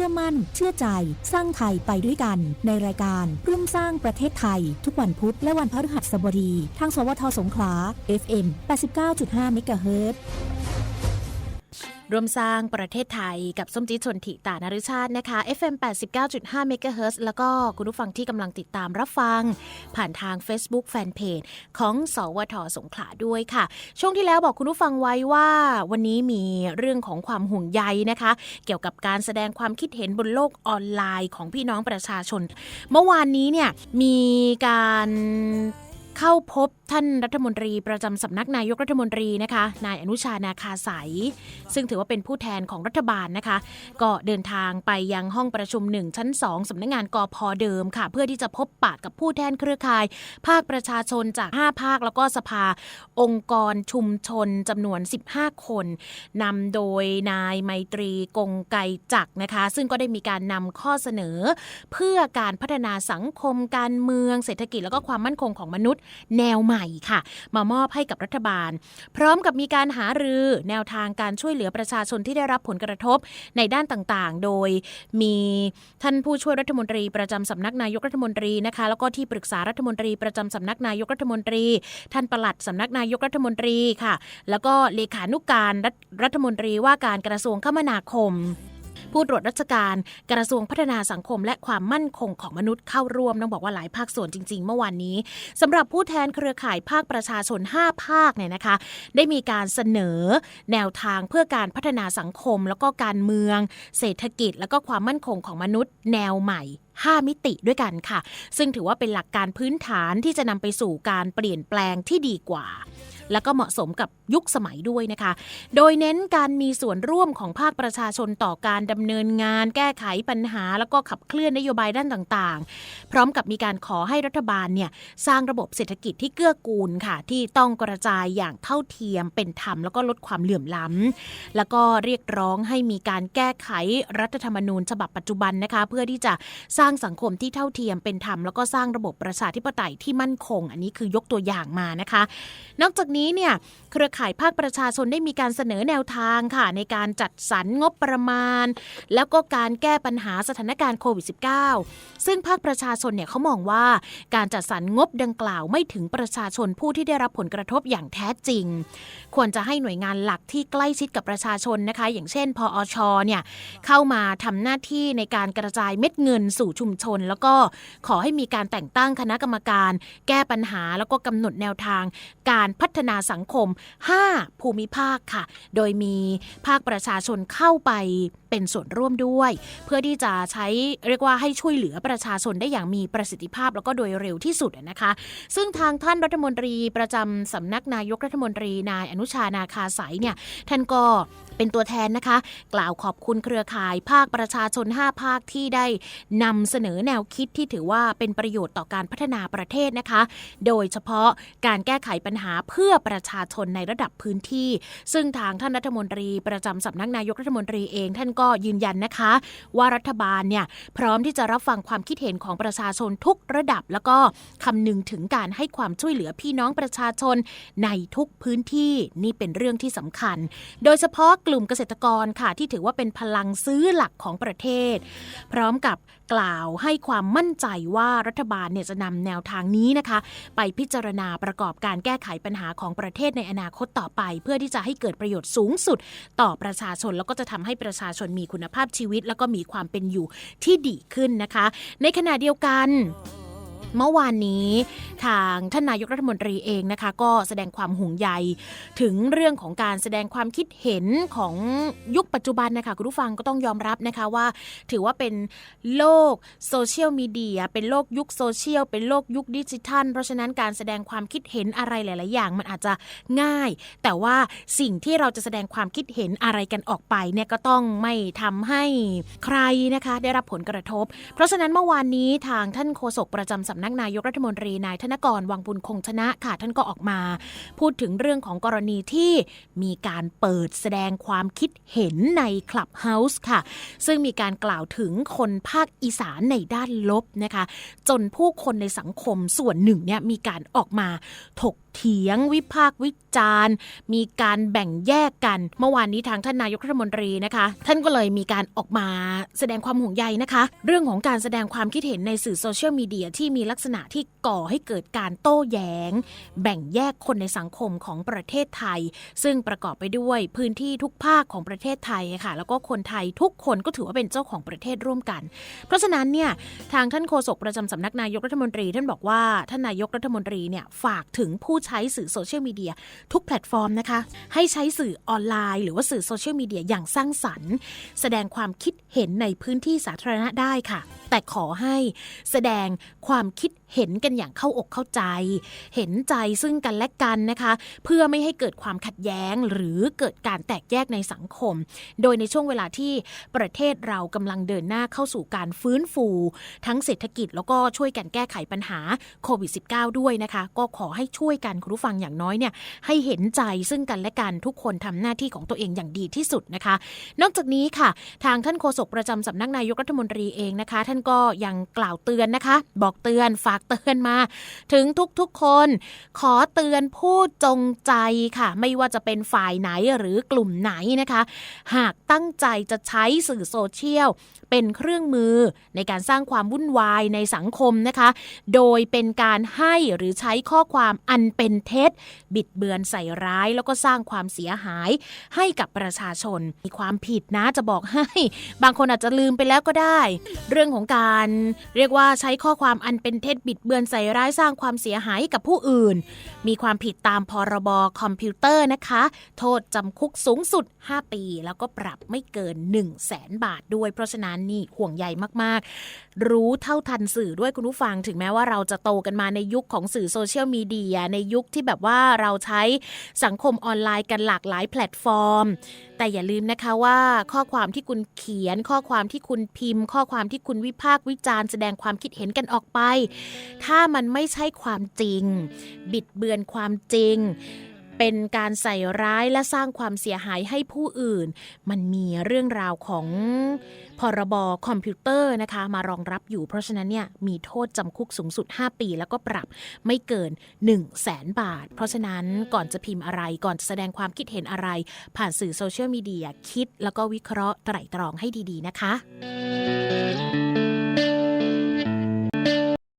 ชื่อมั่น เชื่อใจ สร้างไทยไปด้วยกัน ในรายการร่วมสร้างประเทศไทย ทุกวันพุธและวันพฤหัสบดี ทาง สวทสงขลา FM 89.5 MHz ร่ รวมสร้างประเทศไทยกับส้มจีชนทิตานฤชาตินะคะ FM 89.5 MHz แล้วก็คุณผู้ฟังที่กำลังติดตามรับฟัง ผ่านทาง Facebook Fanpage ของ สวทสงขลาด้วยค่ะ ช่วงที่แล้วบอกคุณผู้ฟังไว้ว่าวันนี้มีเรื่องของความห่วงใยนะคะ เกี่ยวกับการแสดงความคิดเห็นบนโลกออนไลน์ของพี่น้องประชาชน เมื่อวานนี้เนี่ยมีการ เข้าพบท่านรัฐมนตรีประจำสำนักนายกรัฐมนตรีนะคะ นายอนุชานาคาสายซึ่งถือว่าเป็นผู้แทนของรัฐบาลนะคะ ก็เดินทางไปยังห้องประชุมหนึ่งชั้น 2สำนักงานกอพอเดิมค่ะ เพื่อที่จะพบปะกับผู้แทนเครือข่าย ภาคประชาชนจาก 5 ภาคแล้วก็สภาองค์กรชุมชนจำนวน 15 คนนำโดยนายไมตรีกงไกจักนะคะ ซึ่งก็ได้มีการนำข้อเสนอ เพื่อการพัฒนาสังคมการเมืองเศรษฐกิจแล้วก็ความมั่นคงของมนุษย์แนวใหม่ค่ะ มามอบให้กับรัฐบาล พร้อมกับมีการหารือแนวทางการช่วยเหลือประชาชนที่ได้รับผลกระทบในด้านต่างๆ โดยมีท่านผู้ช่วยรัฐมนตรีประจำสำนักนายกรัฐมนตรีนะคะ แล้วก็ที่ปรึกษารัฐมนตรีประจำสำนักนายกรัฐมนตรี ท่านปลัดสำนักนายกรัฐมนตรีค่ะ แล้วก็เลขานุการรรัฐมนตรีว่าการกระทรวงคมนาคม ผู้ตรวจราชการกระทรวงพัฒนาสังคม และความมั่นคงของมนุษย์เข้าร่วมต้องบอกว่าหลายภาคส่วนจริง ๆ เมื่อวานนี้สำหรับผู้แทนเครือข่ายภาคประชาชน 5 ภาคเนี่ยนะคะ ได้มีการเสนอแนวทางเพื่อการพัฒนาสังคม แล้วก็การเมือง เศรษฐกิจ แล้วก็ความมั่นคงของมนุษย์ แนวใหม่5 มิติด้วยกันค่ะ ซึ่งถือว่าเป็นหลักการพื้นฐานที่จะนำไปสู่การเปลี่ยนแปลงที่ดีกว่า แล้วก็เหมาะสมกับยุคสมัยด้วยนะคะ โดยเน้นการมีส่วนร่วมของภาคประชาชนต่อการดำเนินงาน แก้ไขปัญหา แล้วก็ขับเคลื่อนนโยบายด้านต่างๆ พร้อมกับมีการขอให้รัฐบาลเนี่ยสร้างระบบเศรษฐกิจที่เกื้อกูลค่ะ ที่ต้องกระจายอย่างเท่าเทียมเป็นธรรมแล้วก็ลดความเหลื่อมล้ำแล้วก็เรียกร้องให้มีการแก้ไขรัฐธรรมนูญ ฉบับปัจจุบันนะคะ เพื่อที่จะสร้างสังคมที่เท่าเทียมเป็นธรรมแล้วก็สร้างระบบประชาธิปไตยที่มั่นคง อันนี้คือยกตัวอย่างมานะคะ นอกจากนี้เนี่ยเครือข่ายภาคประชาชนได้มีการเสนอแนวทางค่ะ ในการจัดสรรงบประมาณ แล้วก็การแก้ปัญหาสถานการณ์โควิด -19 ซึ่งภาคประชาชนเนี่ยเขามองว่าการจัดสรรงบดังกล่าวไม่ถึงประชาชนผู้ที่ได้รับผลกระทบอย่างแท้จริง ควรจะให้หน่วยงานหลักที่ใกล้ชิดกับประชาชนนะคะ อย่างเช่น พออชเนี่ยเข้ามาทำหน้าที่ในการกระจายเม็ดเงินสู่ชุมชน แล้วก็ขอให้มีการแต่งตั้งคณะกรรมการ แก้ปัญหาแล้วก็กำหนดแนวทาง การพัฒนาสังคม 5 ภูมิภาคค่ะ โดยมีภาคประชาชนเข้าไปเป็นส่วนร่วมด้วย เพื่อที่จะใช้เรียกว่าให้ช่วยเหลือประชาชนได้อย่างมีประสิทธิภาพแล้วก็โดยเร็วที่สุดนะคะ ซึ่งทางท่านรัฐมนตรีประจำสำนักนายกรัฐมนตรีนายอนุชานาคาสายเนี่ยท่านก็เป็นตัวแทนนะคะ กล่าวขอบคุณเครือข่ายภาคประชาชน 5 ภาคที่ได้นำเสนอแนวคิดที่ถือว่าเป็นประโยชน์ต่อการพัฒนาประเทศนะคะ โดยเฉพาะการแก้ไขปัญหาเพื่อประชาชนในระดับพื้นที่ ซึ่งทางท่านรัฐมนตรีประจำสำนักนายกรัฐมนตรีเอง ท่านก็ยืนยันนะคะ ว่ารัฐบาลเนี่ยพร้อมที่จะรับฟังความคิดเห็นของประชาชนทุกระดับ แล้วก็คำนึงถึงการให้ความช่วยเหลือพี่น้องประชาชนในทุกพื้นที่นี่เป็นเรื่องที่สำคัญ โดยเฉพาะกลุ่มเกษตรกรค่ะ ที่ถือว่าเป็นพลังซื้อหลักของประเทศ พร้อมกับกล่าวให้ความมั่นใจว่ารัฐบาลเนี่ยจะนำแนวทางนี้นะคะ ไปพิจารณาประกอบการแก้ไขปัญหาของประเทศในอนาคตต่อไป เพื่อที่จะให้เกิดประโยชน์สูงสุด ต่อประชาชนแล้วก็จะทำให้ประชาชนมีคุณภาพชีวิต แล้วก็มีความเป็นอยู่ที่ดีขึ้นนะคะ ในขณะเดียวกัน เมื่อวานนี้ทางท่านนายกรัฐมนตรีเองนะคะก็แสดงความห่วงใย ถึงเรื่องของการแสดงความคิดเห็นของยุคปัจจุบันนะคะคุณผู้ฟังก็ต้องยอมรับนะคะว่า ถือว่าเป็นโลกโซเชียลมีเดียเป็นโลกยุคโซเชียลเป็นโลกยุคดิจิทัล เพราะฉะนั้นการแสดงความคิดเห็นอะไรหลาย ๆ อย่าง มันอาจจะง่าย แต่ว่าสิ่งที่เราจะแสดงความคิดเห็นอะไรกันออกไปเนี่ยก็ต้องไม่ทำให้ใครนะคะได้รับผลกระทบ เพราะฉะนั้นเมื่อวานนี้ทางท่านโฆษกประจำสำนักนายกรัฐมนตรีนายธนกรวังบุญคงชนะค่ะท่านก็ออกมา พูดถึงเรื่องของกรณีที่มีการเปิดแสดงความคิดเห็นในคลับเฮาส์ค่ะ ซึ่งมีการกล่าวถึงคนภาคอีสานในด้านลบนะคะ จนผู้คนในสังคมส่วนหนึ่งเนี่ยมีการออกมาถก เถียง วิพากษ์วิจารณ์ มีการแบ่งแยกกัน เมื่อวานนี้ทางท่านนายกรัฐมนตรีนะคะ ท่านก็เลยมีการออกมาแสดงความห่วงใยนะคะ เรื่องของการแสดงความคิดเห็นในสื่อโซเชียลมีเดียที่มีลักษณะที่ก่อให้เกิดการโต้แย้ง แบ่งแยกคนในสังคมของประเทศไทย ซึ่งประกอบไปด้วยพื้นที่ทุกภาคของประเทศไทยค่ะ แล้วก็คนไทยทุกคนก็ถือว่าเป็นเจ้าของประเทศร่วมกัน เพราะฉะนั้นเนี่ยทางท่านโฆษกประจำสำนักนายกรัฐมนตรี ท่านบอกว่าท่านนายกรัฐมนตรีเนี่ยฝากถึงผู้ใช้สื่อโซเชียลมีเดียทุกแพลตฟอร์มนะคะ ให้ใช้สื่อออนไลน์ หรือว่าสื่อโซเชียลมีเดียอย่างสร้างสรรค์ แสดงความคิดเห็นในพื้นที่สาธารณะได้ค่ะ แต่ขอให้แสดงความคิด เห็นกันอย่างเข้าอกเข้าใจ เห็นใจซึ่งกันและกันนะคะ เพื่อไม่ให้เกิดความขัดแย้งหรือเกิดการแตกแยกในสังคม โดยในช่วงเวลาที่ประเทศเรากำลังเดินหน้าเข้าสู่การฟื้นฟู ทั้งเศรษฐกิจแล้วก็ช่วยกันแก้ไขปัญหาโควิด -19 ด้วยนะคะ ก็ขอให้ช่วยกันคุณผู้ฟังอย่างน้อยเนี่ยให้เห็นใจซึ่งกันและกันทุกคนทำหน้าที่ของตัวเองอย่างดีที่สุดนะคะ นอกจากนี้ค่ะ ทางท่านโฆษกประจำสำนักนายกรัฐมนตรีเองนะคะ ท่านก็ยังกล่าวเตือนนะคะ บอกเตือนฝากเตือนมา ถึงทุกๆคน ขอเตือนผู้จงใจค่ะ ไม่ว่าจะเป็นฝ่ายไหนหรือกลุ่มไหนนะคะ หากตั้งใจจะใช้สื่อโซเชียล เป็นเครื่องมือในการสร้างความวุ่นวายในสังคมนะคะ โดยเป็นการให้หรือใช้ข้อความอันเป็นเท็จ บิดเบือนใส่ร้ายแล้วก็สร้างความเสียหายให้กับประชาชน มีความผิดนะจะบอกให้ บางคนอาจจะลืมไปแล้วก็ได้ เรื่องของการเรียกว่าใช้ข้อความอันเป็นเท็จบิดเบือนใส่ร้ายสร้างความเสียหายกับผู้อื่น มีความผิดตามพรบคอมพิวเตอร์นะคะ โทษจำคุกสูงสุด 5 ปี แล้วก็ปรับไม่เกิน 1 0 0 0 0แสนบาทด้วย เพราะฉะนั้นนี่ห่วงใยมากๆ รู้เท่าทันสื่อด้วยคุณผู้ฟังถึงแม้ว่าเราจะโตกันมาในยุคของสื่อโซเชียลมีเดียในยุคที่แบบว่าเราใช้สังคมออนไลน์กันหลากหลายแพลตฟอร์ม แต่อย่าลืมนะคะว่าข้อความที่คุณเขียน ข้อความที่คุณพิมพ์ ข้อความที่คุณวิพากษ์วิจารณ์แสดงความคิดเห็นกันออกไปถ้ามันไม่ใช่ความจริง บิดเบือนความจริง เป็นการใส่ร้ายและสร้างความเสียหายให้ผู้อื่น มันมีเรื่องราวของพรบคอมพิวเตอร์นะคะมารองรับอยู่เพราะฉะนั้นเนี่ยมีโทษจำคุกสูงสุด 5 ปี แล้วก็ปรับไม่เกิน 1 0 0 0 0แสนบาท เพราะฉะนั้นก่อนจะพิมพ์อะไรก่อนจะแสดงความคิดเห็นอะไร ผ่านสื่อโซเชียลมีเดียคิดแล้วก็วิเคราะห์ไตร่ตรองให้ดี ๆ นะคะ